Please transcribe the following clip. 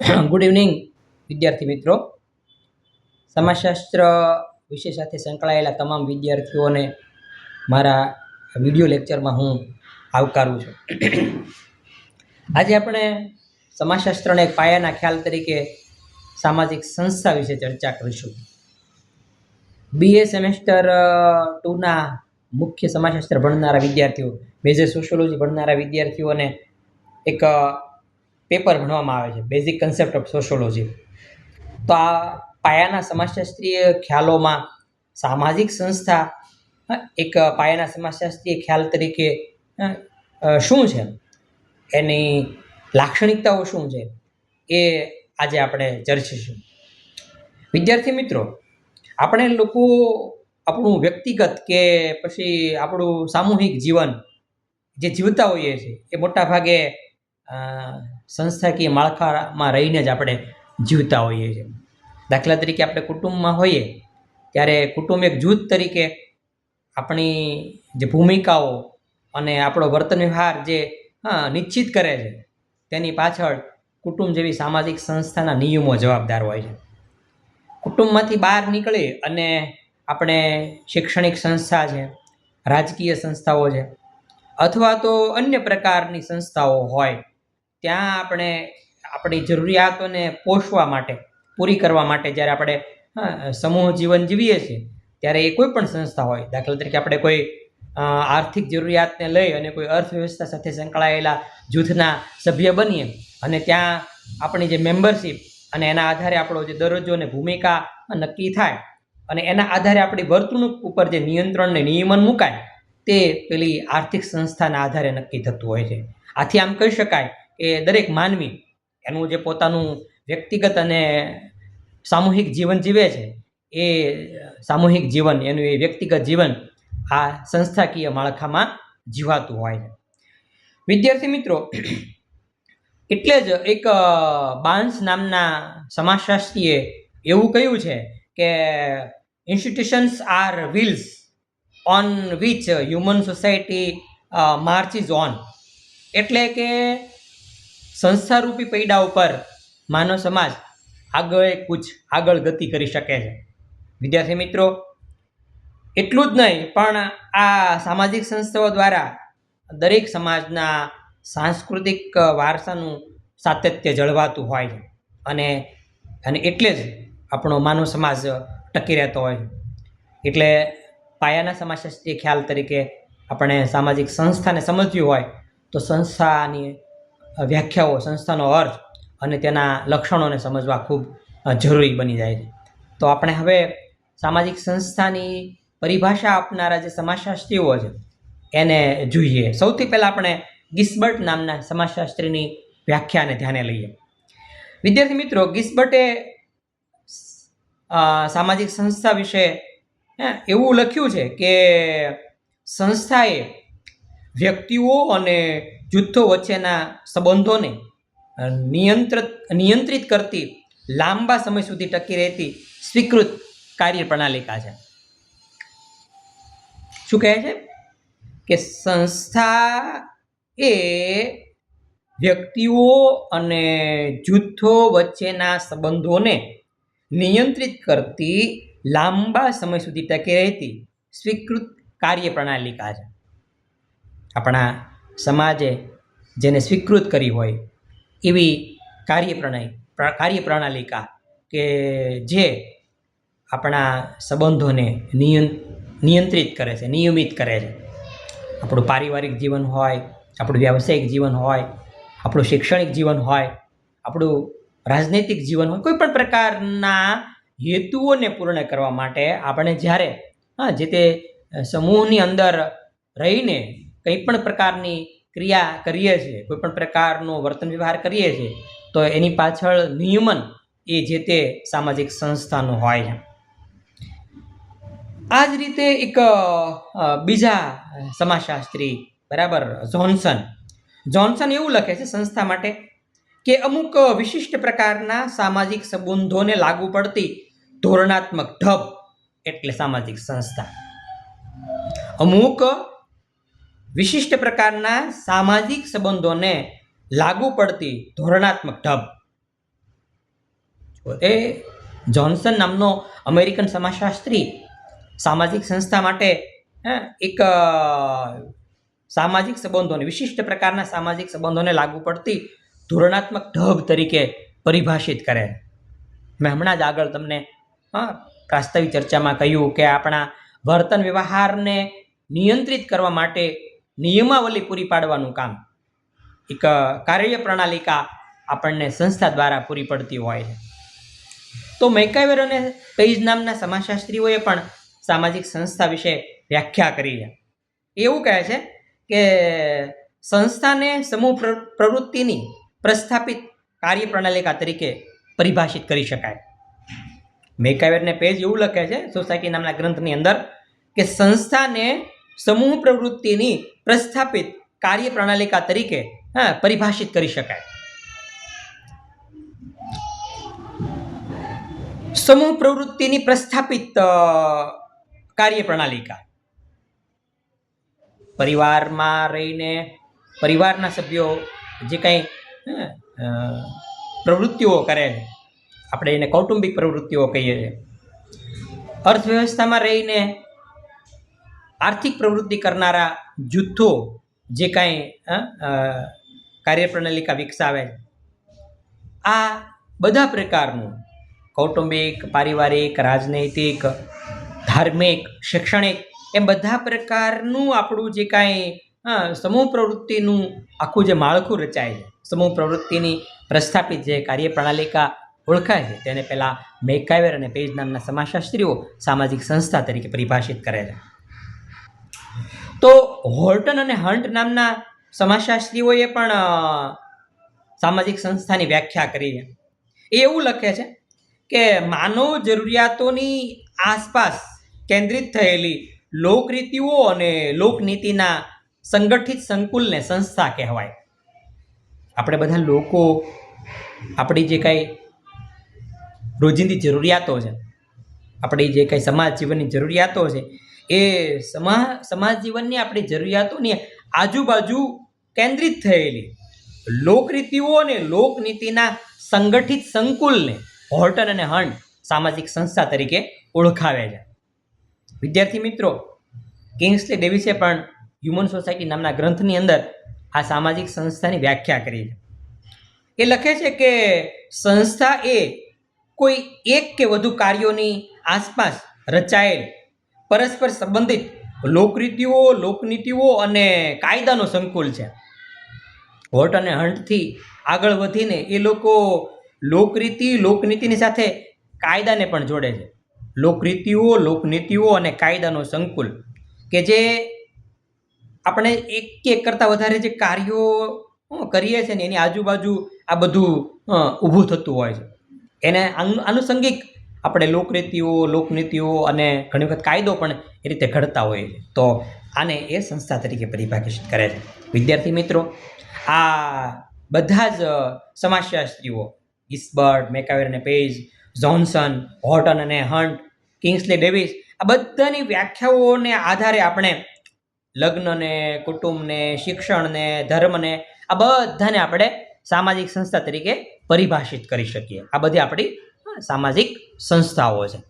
Good evening વિદ્યાર્થી મિત્રો. સમાજશાસ્ત્ર વિષય સાથે સંકળાયેલા તમામ વિદ્યાર્થીઓને મારા વિડિયો લેક્ચરમાં હું આવકારું છું. આજે આપણે સમાજશાસ્ત્રને એક પાયાના ખ્યાલ તરીકે સામાજિક સંસ્થા વિશે ચર્ચા કરીશું. બીએ સેમેસ્ટર ટુના મુખ્ય સમાજશાસ્ત્ર ભણનારા વિદ્યાર્થીઓ મેજર સોશિયોલોજી ભણનારા વિદ્યાર્થીઓને એક પેપર ભણવામાં આવે છે બેઝિક કન્સેપ્ટ ઓફ સોશિયોલોજી તો આ પાયાના સમાજશાસ્ત્રીય ખ્યાલોમાં સામાજિક સંસ્થા એક પાયાના સમાજશાસ્ત્રીય ખ્યાલ તરીકે શું છે? એની લાક્ષણિકતાઓ શું છે? એ આજે આપણે ચર્ચીશું. વિદ્યાર્થી મિત્રો, આપણે લોકો આપણું વ્યક્તિગત કે પછી આપણું સામૂહિક જીવન જે જીવતા હોઈએ છીએ, એ મોટા ભાગે સંસ્થાકીય માળખામાં રહીને જ આપણે જીવતા હોઈએ છીએ. દાખલા તરીકે આપણે કુટુંબમાં હોઈએ, ત્યારે કુટુંબ એક જૂથ તરીકે આપણી જે ભૂમિકાઓ અને આપણો વર્તન વ્યવહાર જે, હા, નિશ્ચિત કરે છે, તેની પાછળ કુટુંબ જેવી સામાજિક સંસ્થાના નિયમો જવાબદાર હોય છે. કુટુંબમાંથી બહાર નીકળી અને આપણે શૈક્ષણિક સંસ્થા છે, રાજકીય સંસ્થાઓ છે, અથવા તો અન્ય પ્રકારની સંસ્થાઓ હોય ત્યાં આપણે આપણી જરૂરિયાતોને પોષવા માટે, પૂરી કરવા માટે જ્યારે આપણે સમૂહ જીવન જીવીએ છીએ, ત્યારે એ કોઈ પણ સંસ્થા હોય, દાખલા તરીકે આપણે કોઈ આર્થિક જરૂરિયાતને લઈ અને કોઈ અર્થવ્યવસ્થા સાથે સંકળાયેલા જૂથના સભ્ય બનીએ અને ત્યાં આપણી જે મેમ્બરશીપ અને એના આધારે આપણો જે દરજ્જો અને ભૂમિકા નક્કી થાય અને એના આધારે આપણી વર્તણૂક ઉપર જે નિયંત્રણ ને નિયમન મુકાય, તે પેલી આર્થિક સંસ્થાના આધારે નક્કી થતું હોય છે. આથી આમ કહી શકાય કે દરેક માનવી એનું જે પોતાનું વ્યક્તિગત અને સામૂહિક જીવન જીવે છે, એ સામૂહિક જીવન, એનું એ વ્યક્તિગત જીવન આ સંસ્થાકીય માળખામાં જીવાતું હોય છે. વિદ્યાર્થી મિત્રો, એટલે જ એક બાંસ નામના સમાજશાસ્ત્રીએ એવું કહ્યું છે કે institutions are wheels on which human society march is on એટલે કે સંસ્થારૂપી પૈડા ઉપર માનવ સમાજ આગળ કૂચ આગળ ગતિ કરી શકે છે. વિદ્યાર્થી મિત્રો, એટલું જ નહીં, પણ આ સામાજિક સંસ્થાઓ દ્વારા દરેક સમાજના સાંસ્કૃતિક વારસાનું સાતત્ય જળવાતું હોય છે. અને અને એટલે જ આપણો માનવ સમાજ ટકી રહેતો હોય છે. એટલે પાયાના સમાજશાસ્ત્રીય ખ્યાલ તરીકે આપણે સામાજિક સંસ્થાને સમજવી હોય તો સંસ્થાની વ્યાખ્યાઓ, સંસ્થાનો અર્થ અને તેના લક્ષણોને સમજવા ખૂબ જરૂરી બની જાય છે. તો આપણે હવે સામાજિક સંસ્થાની પરિભાષા આપનારા જે સમાજશાસ્ત્રીઓ છે, એને જોઈએ. સૌથી પહેલાં આપણે ગિસ્બર્ટ નામના સમાજશાસ્ત્રીની વ્યાખ્યાને ધ્યાને લઈએ. વિદ્યાર્થી મિત્રો, ગિસ્બર્ટે સામાજિક સંસ્થા વિશે એવું લખ્યું છે કે સંસ્થાએ વ્યક્તિઓ અને જૂથો વચ્ચેના સંબંધોને નિયંત્રિત નિયંત્રિત કરતી, લાંબા સમય સુધી ટકી રહેતી સ્વીકૃત કાર્યપ્રણાલિકા છે. શું કહે છે? કે સંસ્થા એ વ્યક્તિઓ અને જૂથો વચ્ચેના સંબંધોને નિયંત્રિત કરતી, લાંબા સમય સુધી ટકી રહેતી સ્વીકૃત કાર્યપ્રણાલિકા છે. આપણા સમાજે જેને સ્વીકૃત કરી હોય એવી કાર્યપ્રણય, પ્ર- કાર્યપ્રણાલિકા કે જે આપણા સંબંધોને નિયં, નિયંત્રિત કરે છે, નિયમિત કરે છે. આપણું પારિવારિક જીવન હોય, આપણું વ્યાવસાયિક જીવન હોય, આપણું શૈક્ષણિક જીવન હોય, આપણું રાજનૈતિક જીવન હોય, કોઈ પણ પ્રકારના હેતુઓને પૂર્ણ કરવા માટે આપણે જ્યારે, હા, જે તે સમૂહની અંદર રહીને કંઈ પણ પ્રકારની ક્રિયા કરીએ છીએ કોઈ પણ પ્રકારનો વર્તન વ્યવહાર કરીએ છીએ, તો એની પાછળ નિયમન એ જે તે સામાજિક સંસ્થાનું હોય છે. આ જ રીતે એક બીજા સમાજશાસ્ત્રી, બરાબર, જોન્સન. જોન્સન એવું લખે છે સંસ્થા માટે કે અમુક વિશિષ્ટ પ્રકારના સામાજિક સંબંધોને લાગુ પડતી ધોરણાત્મક ઢબ એટલે સામાજિક સંસ્થા. અમુક વિશિષ્ટ પ્રકારના સામાજિક સંબંધોને લાગુ પડતી ધોરણાત્મક ઢબ. એ જોન્સન નામનો અમેરિકન સમાજશાસ્ત્રી સામાજિક સંસ્થા માટે એક સામાજિક સંબંધોને, વિશિષ્ટ પ્રકારના સામાજિક સંબંધોને લાગુ પડતી ધોરણાત્મક ઢબ તરીકે પરિભાષિત કરે. મેં હમણાં જ આગળ તમને પ્રાસ્તાવિક ચર્ચામાં કહ્યું કે આપણા વર્તન વ્યવહારને નિયંત્રિત કરવા માટે નિયમાવલી પૂરી પાડવાનું કામ. એક કાર્ય પ્રણાલિકા આપણને સંસ્થા દ્વારા પૂરી પડતી હોય છે. તો મેકાવેર અને પેઇઝ નામના સમાજશાસ્ત્રીઓએ પણ સામાજિક સંસ્થા વિશે વ્યાખ્યા કરી છે. એવું કહે છે કે સંસ્થાને સમૂહ પ્રવૃત્તિની પ્રસ્થાપિત કાર્યપ્રણાલિકા તરીકે પરિભાષિત કરી શકાય. મેકાવેરને પેજ એવું લખે છે સોસાયટી નામના ગ્રંથની અંદર કે સંસ્થાને સમૂહ પ્રવૃત્તિની પ્રસ્થાપિત કાર્યપ્રણાલિકા તરીકે હા પરિભાષિત કરી શકાય. સમૂહ પ્રવૃત્તિની પ્રસ્થાપિત અ, કાર્યપ્રણાલિકા. પરિવારમાં રહીને પરિવારના સભ્યો જે કંઈ પ્રવૃત્તિઓ કરે આપણે એને કૌટુંબિક પ્રવૃત્તિઓ કહીએ છીએ. અર્થવ્યવસ્થામાં રહીને આર્થિક પ્રવૃત્તિ કરનારા જૂથો જે કાંઈ કાર્યપ્રણાલિકા વિકસાવે આ બધા પ્રકારનું કૌટુંબિક પારિવારિક રાજનૈતિક ધાર્મિક શૈક્ષણિક એમ બધા પ્રકારનું આપણું જે કાંઈ હા, સમૂહ પ્રવૃત્તિનું આખું જે માળખું રચાય છે સમૂહ પ્રવૃત્તિની પ્રસ્થાપિત જે કાર્યપ્રણાલિકા ઓળખાય છે તેને પહેલાં મેકાવેર અને પેજ નામના સમાજશાસ્ત્રીઓ સામાજિક સંસ્થા તરીકે પરિભાષિત કરે છે. તો હોર્ટન અને હન્ટ નામના સમાજશાસ્ત્રીઓએ પણ સામાજિક સંસ્થાની વ્યાખ્યા કરી છે. એ એવું લખે છે કે માનવ જરૂરિયાતોની આસપાસ કેન્દ્રિત થયેલી લોકરીતિઓ અને લોકનીતિના સંગઠિત સંકુલને સંસ્થા કહેવાય. આપણે બધા લોકો, આપણી જે કાંઈ રોજિંદી જરૂરિયાતો છે, આપણી જે કંઈ સમાજ જીવનની જરૂરિયાતો છે એ સમા સમાજ જીવનની આપણી જરૂરિયાતોની આજુબાજુ કેન્દ્રિત થયેલી લોકરીતિઓ અને લોકનીતિના સંગઠિત સંકુલને હોર્ટન અને હન્ટ સામાજિક સંસ્થા તરીકે ઓળખાવે છે. વિદ્યાર્થી મિત્રો, કિંગ્સલે ડેવિસે પણ હ્યુમન સોસાયટી નામના ગ્રંથની અંદર આ સામાજિક સંસ્થાની વ્યાખ્યા કરી છે. એ લખે છે કે સંસ્થા એ કોઈ એક કે વધુ કાર્યોની આસપાસ રચાયેલ પરસ્પર સંબંધિત લોકરીતિઓ, લોકનીતિઓ અને કાયદાનો સંકુલ છે. હોટ અને હંટથી આગળ વધીને એ લોકો લોકરીતિ, લોકનીતિની સાથે કાયદાને પણ જોડે છે. લોકરીતિઓ, લોકનીતિઓ અને કાયદાનો સંકુલ કે જે આપણે એક એક કરતાં વધારે જે કાર્યો કરીએ છીએ ને એની આજુબાજુ આ બધું ઊભું થતું હોય છે. એને આનુ- આનુષંગિક આપણે લોકરીતિઓ લોકનીતિઓ અને ઘણી વખત કાયદો પણ એ રીતે ઘડતા છીએ. તો આને એ સંસ્થા તરીકે પરિભાષિત કરે છે. વિદ્યાર્થી મિત્રો, આ બધા જ સમાજશાસ્ત્રીઓ ઇસ્બર્ટ મેકાવેર અને પેજ જોન્સન હોર્ટન અને હન્ટ કિંગ્સલે ડેવિસ, આ બધાની વ્યાખ્યાઓને આધારે આપણે લગ્નને, કુટુંબને, શિક્ષણને, ધર્મને, આ બધાને આપણે સામાજિક સંસ્થા તરીકે પરિભાષિત કરી શકીએ. આ બધી આપણી સામાજિક સંસ્થાઓ છે.